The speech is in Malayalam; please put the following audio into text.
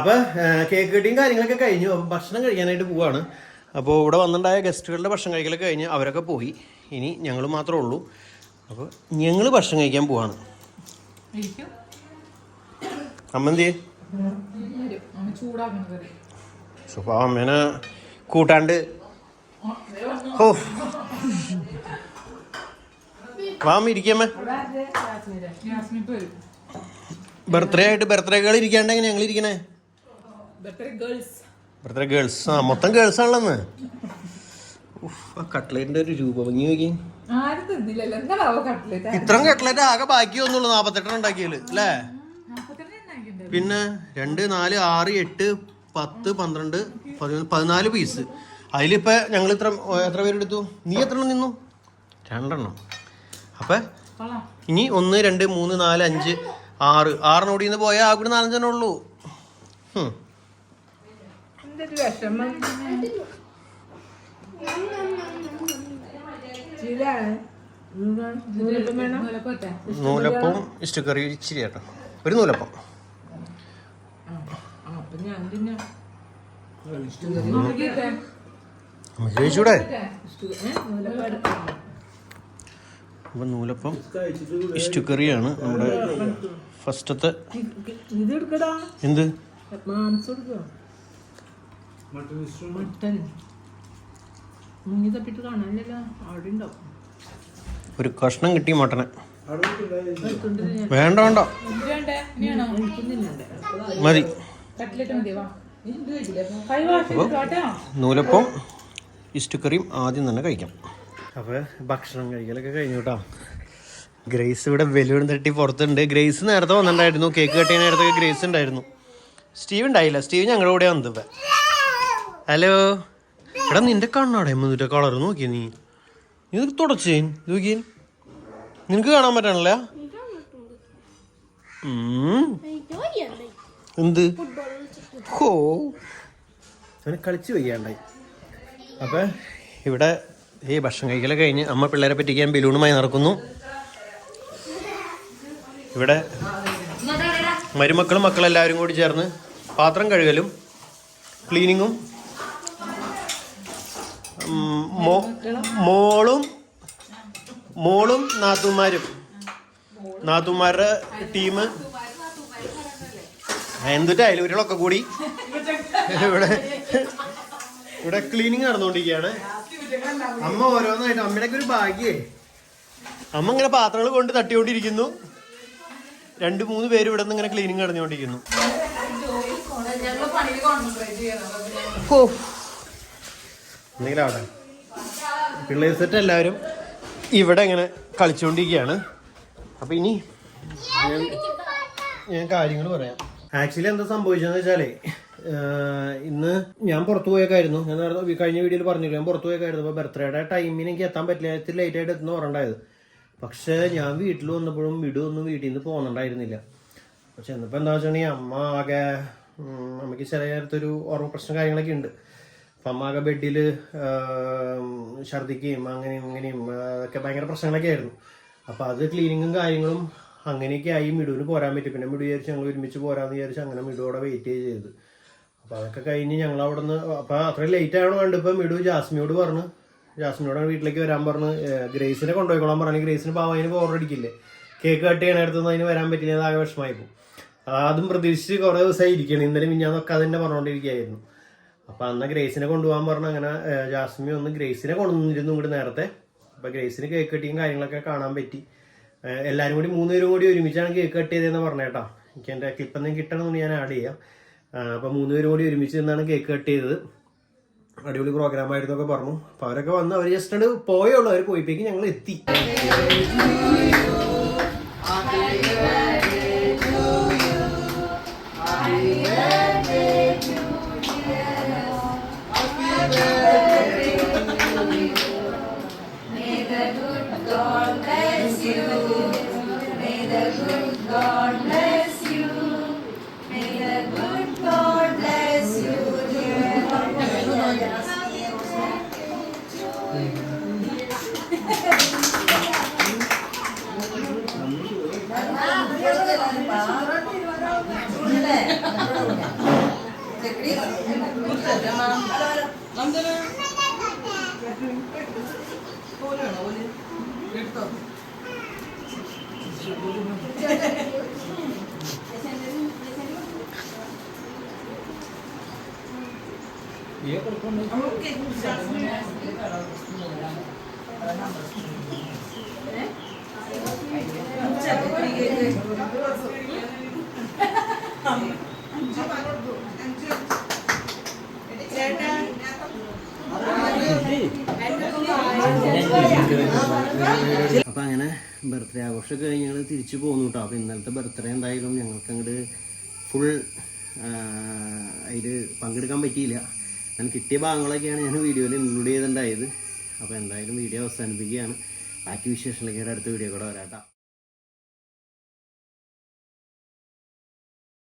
അപ്പൊ കേക്ക് കട്ടിയും കാര്യങ്ങളൊക്കെ കഴിഞ്ഞു. അപ്പൊ ഭക്ഷണം കഴിക്കാനായിട്ട് പോവാണ്. അപ്പോൾ ഇവിടെ വന്നിട്ടുണ്ടായ ഗസ്റ്റുകളുടെ ഭക്ഷണം കഴിക്കലൊക്കെ കഴിഞ്ഞ് അവരൊക്കെ പോയി. ഇനി ഞങ്ങൾ മാത്രമേ ഉള്ളൂ. അപ്പോൾ ഞങ്ങൾ ഭക്ഷണം കഴിക്കാൻ പോവാണ്. അമ്മന്തി സുഖം അമ്മേനെ കൂട്ടാണ്ട്. ഓ വാമ ബർത്ത്ഡേ ആയിട്ട് ബർത്ത്ഡേകൾ ഗേൾ ഇരിക്കാണ്ട് എങ്ങനെ ഞങ്ങൾ ഇരിക്കണേ ഗേൾസ് ആ മൊത്തം ഗേൾസ് ആണല്ലോ ആ കട്ട്ലേറ്റിന്റെ ഒരു രൂപ ഭംഗി നോക്കി ഇത്രയും കട്ട്ലേറ്റ് ആകെ ബാക്കി ഒന്നുള്ളൂ നാപ്പത്തെട്ടെണ്ണം ഉണ്ടാക്കിയത് അല്ലേ? പിന്നെ രണ്ട് നാല് ആറ് എട്ട് പത്ത് പന്ത്രണ്ട് പതിനൊന്ന് പതിനാല് പീസ് അതിലിപ്പോ ഞങ്ങൾ ഇത്ര എത്ര പേരെടുത്തു നീ എത്ര എണ്ണം നിന്നു? രണ്ടെണ്ണം. അപ്പൊ ഇനി ഒന്ന് രണ്ട് മൂന്ന് നാല് അഞ്ച് ആറ്. ആറിനോടി നിന്ന് പോയാൽ ആ കൂടി നാലഞ്ചെണ്ണം ഉള്ളൂ. ഹും. എന്തൊരു വിഷമം? നൂലപ്പത്തെ നൂലപ്പം ഇഷ്ടക്കറി ഇച്ചിരി കേട്ടോ ഒരു നൂലപ്പം. കഴിച്ചൂടെ അപ്പം നൂലപ്പം ഇഷ്ടക്കറിയാണ് നമ്മുടെ ഫസ്റ്റത്തെ ഇത് എടുക്കടാ. എന്ത്? മാംസം എടുക്കോ മട്ടൻ. മുങ്ങി തപ്പിട്ട് കാണാനില്ലല്ലോ. അവിടെ ഉണ്ടാവും. ഒരു കഷ്ണം കിട്ടി മട്ടനെ. വേണ്ട വേണ്ട. മതി. നൂലപ്പം ഇഷ്ടക്കറിയും ആദ്യം തന്നെ കഴിക്കാം. അപ്പോൾ ഭക്ഷണം കഴിക്കലൊക്കെ കഴിഞ്ഞു കേട്ടോ. ഗ്രേസ് ഇവിടെ വെലുവിടും തട്ടി പുറത്തുണ്ട്. ഗ്രേസ് നേരത്തെ വന്നിട്ടുണ്ടായിരുന്നു. കേക്ക് കട്ട് ചെയ്യുന്ന നേരത്തെ ഗ്രേസ് ഉണ്ടായിരുന്നു. സ്റ്റീവ് ഉണ്ടായില്ല. സ്റ്റീവ് ഞങ്ങളുടെ കൂടെ വന്നത് ഇപ്പൊ. ഹലോ എടാ നിന്റെ കണ്ണാടെ മുന്നിട്ട് കളർ നോക്കിയ നീ. ഇത് തുടച്ചേ നോക്കിയ. നിനക്ക് കാണാൻ പറ്റണല്ല? എന്ത്? ഹോ. അവന് കളിച്ചു വയ്യാണ്ടായി. അപ്പം ഇവിടെ ഈ ഭക്ഷണം കഴിക്കലൊക്കെ കഴിഞ്ഞ് അമ്മ പിള്ളേരെ പറ്റിക്കാൻ ബലൂണുമായി നടക്കുന്നു. ഇവിടെ മരുമക്കളും മക്കളെല്ലാവരും കൂടി ചേർന്ന് പാത്രം കഴുകലും ക്ലീനിങ്ങും മോളും മോളും നാത്തുമാരും നാത്തുമാരുടെ ടീം എന്തിട്ട് ഒരാളൊക്കെ കൂടി? ഇവിടെ ഇവിടെ ക്ലീനിങ് നടന്നുകൊണ്ടിരിക്കുകയാണ് അമ്മ ഓരോന്നായിട്ട് അമ്മയുടെ ഒരു ഭാഗ്യേ. അമ്മ ഇങ്ങനെ പാത്രങ്ങൾ കൊണ്ട് തട്ടിക്കൊണ്ടിരിക്കുന്നു. രണ്ട് മൂന്ന് പേര് ഇവിടെ നിന്ന് ഇങ്ങനെ ക്ലീനിങ് നടന്നുകൊണ്ടിരിക്കുന്നു ഓ എന്തെങ്കിലും ആവട്ടെ. പിള്ളേർ സെറ്റ് എല്ലാവരും ഇവിടെ ഇങ്ങനെ കളിച്ചുകൊണ്ടിരിക്കുകയാണ് അപ്പൊ ഇനി ഞാൻ കാര്യങ്ങൾ പറയാം. ആക്ച്വലി എന്താ സംഭവിച്ചതെന്ന് വെച്ചാലേ ഇന്ന് ഞാൻ പുറത്തു പോയേക്കായിരുന്നു. ഞാൻ കഴിഞ്ഞ വീഡിയോയിൽ പറഞ്ഞില്ല ഞാൻ പുറത്തു പോയേക്കായിരുന്നു. അപ്പോൾ ബർത്ത്ഡേയുടെ ടൈമിന് എനിക്ക് എത്താൻ പറ്റില്ല. ഇത്തിരി ലേറ്റ് ആയിട്ട് എത്തുന്ന പറഞ്ഞിട്ടുണ്ടായത്. പക്ഷേ ഞാൻ വീട്ടിൽ വന്നപ്പോഴും വീട് ഒന്നും വീട്ടിൽ നിന്ന് പോകുന്നുണ്ടായിരുന്നില്ല പക്ഷെ എന്നിപ്പോൾ എന്താ വെച്ചിട്ടുണ്ടെങ്കിൽ അമ്മ ആകെ അമ്മയ്ക്ക് ചില നേരത്തൊരു ഓർമ്മ പ്രശ്നം കാര്യങ്ങളൊക്കെ ഉണ്ട്. അപ്പം അമ്മ ആകെ ബെഡിൽ ഛർദിക്കുകയും അങ്ങനെയും ഇങ്ങനെയും ഒക്കെ ഭയങ്കര പ്രശ്നങ്ങളൊക്കെ ആയിരുന്നു. അപ്പോൾ അത് ക്ലീനിങ്ങും കാര്യങ്ങളും അങ്ങനെയൊക്കെ ആയി മിടുവിന് പോരാൻ പറ്റും. പിന്നെ മിടു വിചാരിച്ച് ഞങ്ങൾ ഒരുമിച്ച് പോരാന്ന് വിചാരിച്ച് അങ്ങനെ മിടുവോടെ വെയിറ്റ് ചെയ്ത് അപ്പോൾ അതൊക്കെ കഴിഞ്ഞ് ഞങ്ങൾ അവിടെ നിന്ന് അപ്പോൾ അത്രയും ലേറ്റ് ആയതുകൊണ്ട് കണ്ടപ്പോൾ മിടു ജാസ്മിയോട് പറഞ്ഞു. ജാസ്മിയോടാണ് വീട്ടിലേക്ക് വരാൻ പറഞ്ഞു. ഗ്രേസിനെ കൊണ്ടുപോയിക്കോളാൻ പറഞ്ഞു. ഗ്രേസിന് പാവം അതിന് ബോറടിക്കില്ലേ കേക്ക് കട്ട് ചെയ്യണ അടുത്തൊന്നും അതിന് വരാൻ പറ്റില്ല ആകെ വിഷമായി പോകും അതും പ്രതീക്ഷിച്ച് കുറേ ദിവസമായി ഇരിക്കണം ഇന്നലെ മിഞ്ഞാന്നൊക്കെ അതന്നെ തന്നെ പറഞ്ഞുകൊണ്ടിരിക്കുകയായിരുന്നു അപ്പൊ അന്ന് ഗ്രേസിനെ കൊണ്ടുപോകാൻ പറഞ്ഞു അങ്ങനെ ജാസ്മി ഒന്ന് ഗ്രേസിനെ കൊണ്ടുവന്നിരുന്നു ഇങ്ങോട്ട് നേരത്തെ. അപ്പൊ ഗ്രേസിന് കേക്ക് കട്ടിയും കാര്യങ്ങളൊക്കെ കാണാൻ പറ്റി. എല്ലാവരും കൂടി മൂന്ന് പേരും കൂടി ഒരുമിച്ചാണ് കേക്ക് കട്ട് ചെയ്തതെന്ന് പറഞ്ഞേട്ടാ എനിക്ക് എന്റെ ക്ലിപ്പ് കിട്ടണമെന്ന് ഞാൻ ആഡ് ചെയ്യാം. അപ്പൊ മൂന്ന് പേരും കൂടി ഒരുമിച്ച് നിന്നാണ് കേക്ക് കട്ട് ചെയ്തത്. അടിപൊളി പ്രോഗ്രാം ആയിരുന്നു ഒക്കെ പറഞ്ഞു. അപ്പൊ അവരൊക്കെ വന്ന് അവർ ജസ്റ്റ് പോയുള്ളൂ അവർ പോയിപ്പേക്ക് ഞങ്ങൾ എത്തി. എടുത്തോ ये पर कौन है ओके चलो ठीक है അപ്പം അങ്ങനെ ബർത്ത്ഡേ ആഘോഷമൊക്കെ കഴിഞ്ഞ് ഞങ്ങൾ തിരിച്ചു പോന്നു കേട്ടോ അപ്പോൾ ഇന്നലത്തെ ബർത്ത്ഡേ എന്തായാലും ഞങ്ങൾക്ക് അങ്ങോട്ട് ഫുൾ അതിൽ പങ്കെടുക്കാൻ പറ്റിയില്ല. ഞാൻ കിട്ടിയ ഭാഗങ്ങളൊക്കെയാണ് ഞാൻ വീഡിയോയിൽ ഇൻക്ലൂഡ് ചെയ്തിട്ടുണ്ടായത്. അപ്പോൾ എന്തായാലും വീഡിയോ അവസാനിപ്പിക്കുകയാണ്. ബാക്കി വിശേഷങ്ങളൊക്കെ അടുത്ത വീഡിയോ കൂടെ വരാം